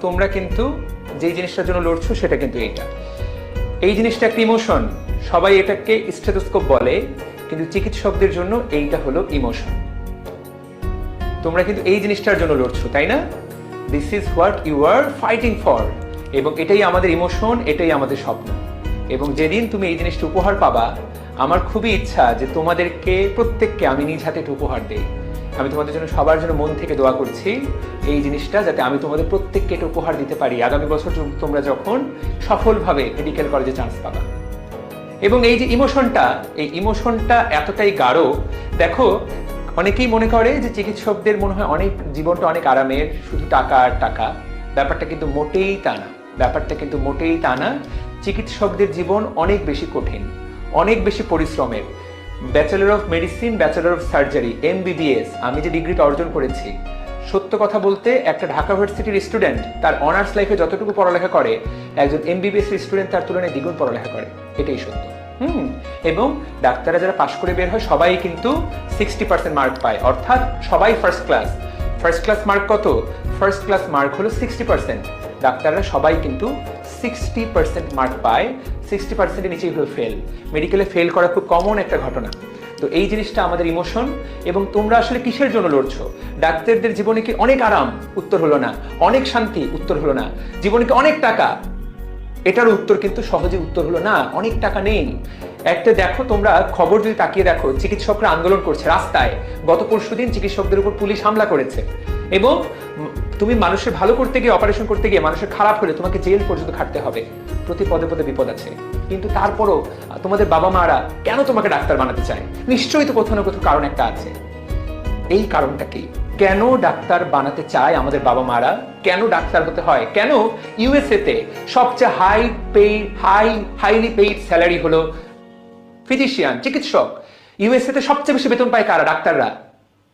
তোমরা কিন্তু যেই জিনিসটার জন্য লড়ছো সেটা কিন্তু এইটা। এই জিনিসটা একটা ইমোশন সবাই এটাকে স্টেথোস্কোপ বলে, কিন্তু চিকিৎসকদের জন্য এইটা হলো ইমোশন তোমরা কিন্তু এই জিনিসটার জন্য লড়ছো, তাই না? This is what you are fighting for এবং এটাই আমাদের ইমোশন এটাই আমাদের স্বপ্ন। এবং যেদিন তুমি এই জিনিসটা উপহার পাবা, আমার খুবই ইচ্ছা যে তোমাদেরকে, প্রত্যেককে আমি নিজ হাতে একটা উপহার দেই। আমি তোমাদের জন্য সবার জন্য মন থেকে দোয়া করছি এই জিনিসটা যাতে আমি তোমাদের প্রত্যেককে এটা উপহার দিতে পারি। আগামী বছর তোমরা যখন সফলভাবে মেডিকেল কলেজে চান্স পাবা। এবং এই যে ইমোশনটা এই ইমোশনটা এতটাই গাঢ়, দেখো, অনেকেই মনে করে যে চিকিৎসকদের মনে হয় অনেক জীবনটা অনেক আরামের, শুধু টাকা আর টাকা। ব্যাপারটা কিন্তু মোটেই তা না। ব্যাপারটা কিন্তু মোটেই তা না। চিকিৎসকদের জীবন অনেক বেশি কঠিন, অনেক বেশি পরিশ্রমের। Bachelor of medicine bachelor of surgery MBBS আমি যে ডিগ্রিটা অর্জন করেছি, সত্য কথা বলতে একটা ঢাকা ভার্সিটির স্টুডেন্ট তার অনার্স লাইফে যতটুকু পড়ালেখা করে, একজন এমবিবিএস স্টুডেন্ট তার তুলনায় দ্বিগুণ পড়ালেখা করে। এটাই সত্য। হুম, এবং ডাক্তাররা যারা পাশ করে বের হয়, সবাই কিন্তু সিক্সটি পার্সেন্ট মার্ক পায়। অর্থাৎ সবাই first class first class mark কত? ফার্স্ট ক্লাস মার্ক হলো সিক্সটি পার্সেন্ট ডাক্তাররা সবাই কিন্তু সিক্সটি পার্সেন্ট মার্ক পায় সিক্সটি পার্সেন্টের নিচেই হলো ফেল মেডিকেলে ফেল করা খুব কমন একটা ঘটনা। তো এই জিনিসটা আমাদের ইমোশন এবং তোমরা আসলে কিসের জন্য লড়ছো? ডাক্তারদের জীবনে কি অনেক আরাম? উত্তর হলো না। অনেক শান্তি? উত্তর হলো না। জীবনে কি অনেক টাকা? এটার উত্তর কিন্তু সহজে উত্তর হলো না। অনেক টাকা নেই। একটা দেখো, তোমরা খবর যদি তাকিয়ে দেখো, চিকিৎসকরা আন্দোলন করছে রাস্তায়। গত পরশু দিন চিকিৎসকদের উপর পুলিশ হামলা করেছে। এবং তুমি মানুষের ভালো করতে গিয়ে অপারেশন করতে গিয়ে মানুষের খারাপ হলে তোমাকে জেল পর্যন্ত খাটতে হবে। প্রতি পদে পদে বিপদ আছে। কিন্তু তারপরও তোমাদের বাবা মারা কেন তোমাকে ডাক্তার বানাতে চায়? নিশ্চয়ই তো কোথাও না কোথাও কারণ একটা আছে। এই কারণটা কি? কেন ডাক্তার বানাতে চায় আমাদের বাবা মারা কেন ডাক্তার হতে হয়? কেন ইউএসএ তে সবচেয়ে high paid high highly paid salary হলো ফিজিশিয়ান চিকিৎসক? ইউএসএ তে সবচেয়ে বেশি বেতন পায় কারা? ডাক্তাররা।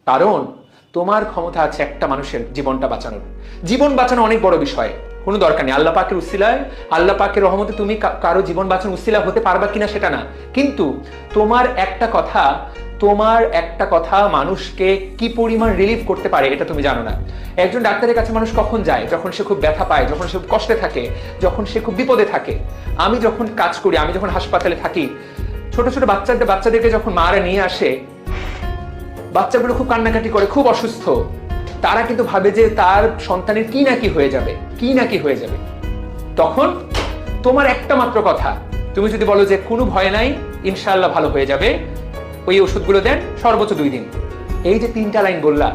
কারণ তোমার ক্ষমতা আছে একটা মানুষের জীবনটা বাঁচানোর। জীবন বাঁচানো অনেক বড় বিষয়। কোনো দরকার নেই। আল্লাহ পাকের উসিলায়, আল্লাহ পাকের রহমতে তুমি কারও জীবন বাঁচানোর উসিলা হতে পারবা কিনা সেটা না। কিন্তু তোমার একটা কথা, তোমার একটা কথা মানুষকে কি পরিমাণ রিলিফ করতে পারে এটা তুমি জানো না। একজন ডাক্তারের কাছে মানুষ কখন যায়? যখন সে খুব ব্যথা পায়, যখন সে খুব কষ্টে থাকে, যখন সে খুব বিপদে থাকে। আমি যখন কাজ করি, আমি যখন হাসপাতালে থাকি, ছোট ছোট বাচ্চাদের বাচ্চাদেরকে যখন মারা নিয়ে আসে বাচ্চাগুলো খুব কান্নাকাটি করে, খুব অসুস্থ। তারা কিন্তু ভাবে যে তার সন্তানের কি না কি হয়ে যাবে, কি নাকি হয়ে যাবে। তখন তোমার একটা মাত্র কথা, তুমি যদি বলো যে কোনো ভয় নাই, ইনশাআল্লাহ ভালো হয়ে যাবে। ওই ওষুধগুলো দেন, সর্বোচ্চ দুই দিন। এই যে তিনটা লাইন বললা,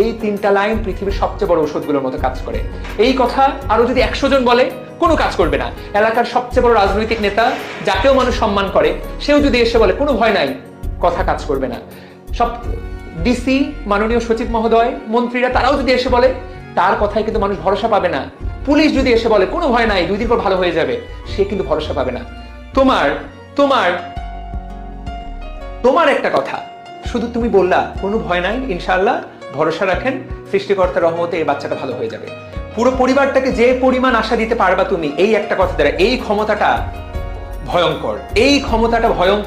এই তিনটা লাইন পৃথিবীর সবচেয়ে বড় ওষুধগুলোর মতো কাজ করে। এই কথা আরও যদি একশো জন বলে, কোনো কাজ করবে না। এলাকার সবচেয়ে বড় রাজনৈতিক নেতা, যাকেও মানুষ সম্মান করে, সেও যদি এসে বলে, কোনো ভয় নাই, কথা কাজ করবে না। সব ডিসি মাননীয় সচিব মহোদয়, মন্ত্রীরা, তারাও যদি এসে বলে, তার কথায় কিন্তু মানুষ ভরসা পাবে না। পুলিশ যদি এসে বলে, কোনো ভয় নাই, দুই দিন পর ভালো হয়ে যাবে, সে কিন্তু ভরসা পাবে না। তোমার তোমার তোমার একটা কথা। শুধু তুমি বললা, কোনো ভয় নাই, ইনশাআল্লাহ, ভরসা রাখেন সৃষ্টিকর্তার রহমতে এই বাচ্চাটা ভালো হয়ে যাবে। পুরো পরিবারটাকে যে পরিমাণ আশা দিতে পারবা তুমি, এই একটা কথা দ্বারা, এই ক্ষমতাটা ভয়ঙ্কর, এই ক্ষমতাটা ভয়ঙ্কর।